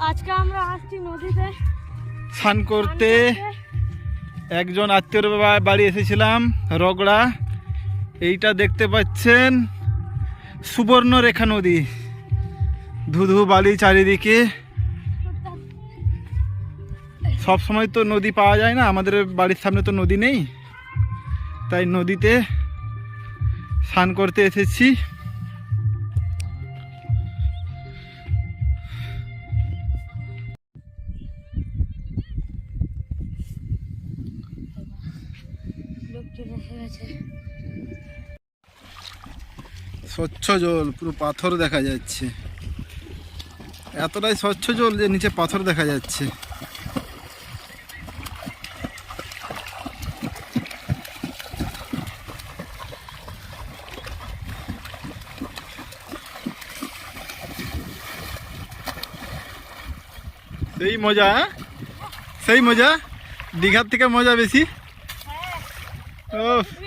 আজকে আমরা আসছি নদীতে। স্নান করতে। একজন আত্মীয়র বাড়ি এসেছিলাম রগড়া। এইটা দেখতে পাচ্ছেন সুবর্ণরেখা নদী। ধুধু বালি চারিদিকে। সব সময় তো নদী পাওয়া যায় না আমাদের বাড়ির সামনে তো নদী নেই। তাই নদীতে স্নান করতে এসেছি। স্বচ্ছ জল, পুরো পাথর দেখা যাচ্ছে। এতটাই স্বচ্ছ জল যে নিচে পাথর দেখা যাচ্ছে। সেই মজা হ্যাঁ? সেই মজা? দীঘার থেকে মজা বেশি? Oof.